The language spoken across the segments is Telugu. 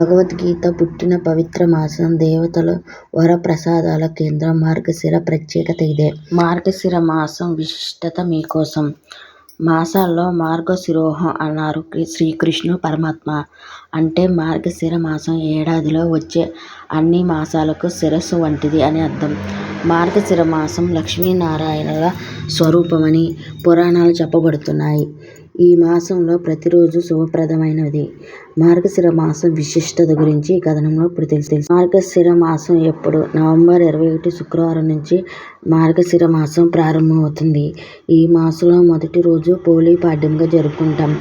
భగవద్గీత పుట్టిన పవిత్ర మాసం. దేవతల వరప్రసాదాల కేంద్రం. మార్గశిర ప్రత్యేకత ఇదే. మార్గశిర మాసం విశిష్టత మీకోసం. మాసాల్లో మార్గశిరోహం అన్నారు శ్రీకృష్ణ పరమాత్మ. అంటే మార్గశిర మాసం ఏడాదిలో వచ్చే అన్ని మాసాలకు శిరస్సు వంటిది అని అర్థం. మార్గశిర మాసం లక్ష్మీనారాయణుల స్వరూపమని పురాణాలు చెప్పబడుతున్నాయి. ఈ మాసంలో ప్రతిరోజు శుభప్రదమైనది. మార్గశిర మాసం విశిష్టత గురించి ఈ కథనంలో ఇప్పుడు తెలుసు మార్గశిర మాసం ఎప్పుడు? నవంబర్ ఇరవై ఒకటి శుక్రవారం నుంచి మార్గశిర మాసం ప్రారంభమవుతుంది. ఈ మాసంలో మొదటి రోజు పోలీ పాడ్యంగా జరుపుకుంటాం.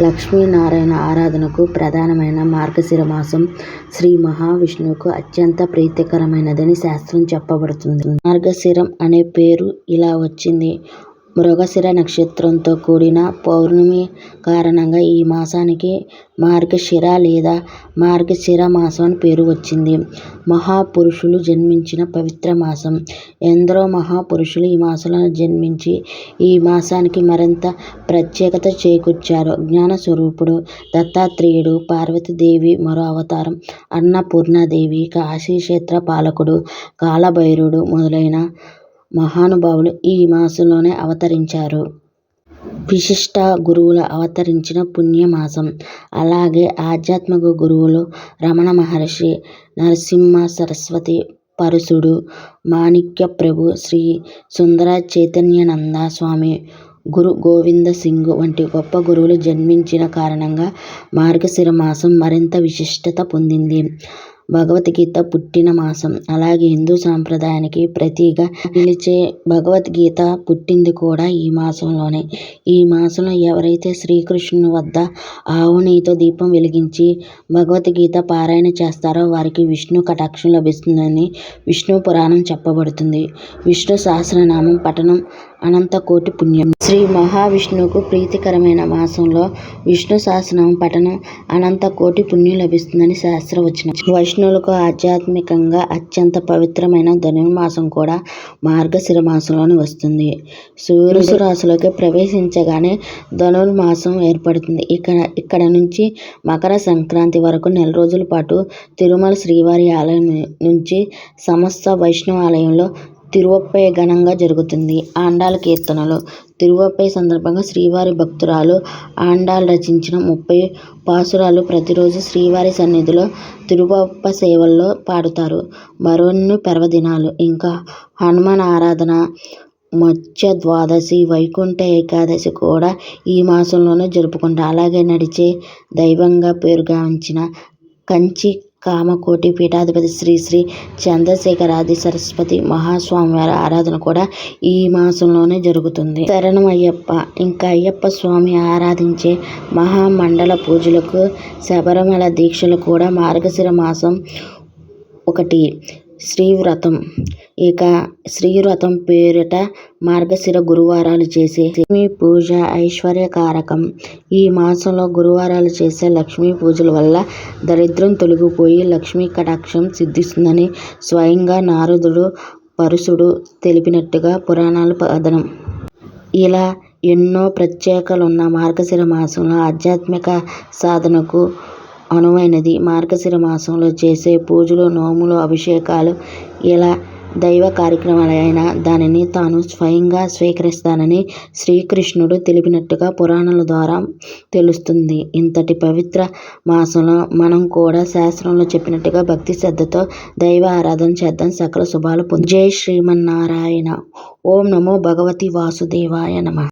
లక్ష్మీనారాయణ ఆరాధనకు ప్రధానమైన మార్గశిర మాసం శ్రీ మహావిష్ణువుకు అత్యంత ప్రీతికరమైనదని శాస్త్రం చెప్పబడుతుంది. మార్గశిరం అనే పేరు ఇలా వచ్చింది మృగశిర నక్షత్రంతో కూడిన పౌర్ణమి కారణంగా ఈ మాసానికి మార్గశిర లేదా మార్గశిర మాసం అని పేరు వచ్చింది. మహాపురుషులు జన్మించిన పవిత్ర మాసం. ఎందరో మహాపురుషులు ఈ మాసంలో జన్మించి ఈ మాసానికి మరింత ప్రత్యేకత చేకూర్చారు. జ్ఞానస్వరూపుడు దత్తాత్రేయుడు, పార్వతీదేవి మరో అవతారం అన్నపూర్ణాదేవి, కాశీక్షేత్ర పాలకుడు కాలభైరవుడు మొదలైన మహానుభావులు ఈ మాసంలోనే అవతరించారు. విశిష్ట గురువులు అవతరించిన పుణ్యమాసం. అలాగే ఆధ్యాత్మిక గురువులు రమణ మహర్షి నరసింహ సరస్వతి పరశుడు, మాణిక్యప్రభు, శ్రీ సుందర చైతన్యనంద స్వామి, గురు గోవింద సింగ్ వంటి గొప్ప గురువులు జన్మించిన కారణంగా మార్గశిర మాసం మరింత విశిష్టత పొందింది. భగవద్గీత పుట్టిన మాసం. అలాగే హిందూ సాంప్రదాయానికి ప్రతిగా నిలిచే భగవద్గీత పుట్టింది కూడా ఈ మాసంలోనే. ఈ మాసంలో ఎవరైతే శ్రీకృష్ణుని వద్ద ఆవునితో దీపం వెలిగించి భగవద్గీత పారాయణ చేస్తారో వారికి విష్ణు కటాక్షం లభిస్తుందని విష్ణు పురాణం చెప్పబడుతుంది. విష్ణు సహస్రనామం పఠనం అనంతకోటి పుణ్యం. శ్రీ మహావిష్ణువుకు ప్రీతికరమైన మాసంలో విష్ణు సహస్రనామ పఠనం అనంతకోటి పుణ్యం లభిస్తుందని శాస్త్రవచనం. వైష్ణవులకు ఆధ్యాత్మికంగా అత్యంత పవిత్రమైన ధనుర్మాసం కూడా మార్గశిర మాసంలోని వస్తుంది. సూర్యుడు రాశిలోకి ప్రవేశించగానే ధనుర్మాసం ఏర్పడుతుంది. ఇక్కడ ఇక్కడ నుంచి మకర సంక్రాంతి వరకు నెల రోజుల పాటు తిరుమల శ్రీవారి ఆలయం నుంచి సమస్త వైష్ణవాలయాల్లో తిరుప్పావై ఘనంగా జరుగుతుంది. ఆండాల కీర్తనలు. తిరుప్పావై సందర్భంగా శ్రీవారి భక్తురాలు ఆండాళ్ రచించిన ముప్పై పాసురాలు ప్రతిరోజు శ్రీవారి సన్నిధిలో తిరువప్ప సేవల్లో పాడుతారు. మరిన్ని పర్వదినాలు ఇంకా హనుమాన్ ఆరాధన మత్స్య ద్వాదశి వైకుంఠ ఏకాదశి కూడా ఈ మాసంలోనే జరుపుకుంటారు. అలాగే నడిచే దైవంగా పేరుగాంచిన కంచి కామకోటి పీఠాధిపతి శ్రీ శ్రీ చంద్రశేఖరాది సరస్వతి మహాస్వామివారి ఆరాధన కూడా ఈ మాసంలోనే జరుగుతుంది. శరణం అయ్యప్ప. ఇంకా అయ్యప్ప స్వామి ఆరాధించే మహామండల పూజలకు, శబరిమల దీక్షలు కూడా మార్గశిర మాసం ఒకటి శ్రీవ్రతం. ఇక శ్రీవ్రతం పేరిట మార్గశిర గురువారాలు చేసే లక్ష్మీ పూజ ఐశ్వర్యకారకం. ఈ మాసంలో గురువారాలు చేసే లక్ష్మీ పూజల వల్ల దరిద్రం తొలగిపోయి లక్ష్మీ కటాక్షం సిద్ధిస్తుందని స్వయంగా నారదుడు, పరుశుడు తెలిపినట్టుగా పురాణాలు పదనం ఇలా ఎన్నో ప్రత్యేకలున్న మార్గశిర మాసంలో ఆధ్యాత్మిక సాధనకు అనువైనది. మార్గశిర మాసంలో చేసే పూజలు, నోములు, అభిషేకాలు ఇలా దైవ కార్యక్రమాలైనా దానిని తాను స్వయంగా స్వీకరిస్తానని శ్రీకృష్ణుడు తెలిపినట్టుగా పురాణాల ద్వారా తెలుస్తుంది. ఇంతటి పవిత్ర మాసంలో మనం కూడా శాస్త్రంలో చెప్పినట్టుగా భక్తి శ్రద్ధతో దైవ ఆరాధన చేద్దాం సకల శుభాలు పొందుదాం. జై శ్రీమన్నారాయణ ఓం నమో భగవతి వాసుదేవాయ నమ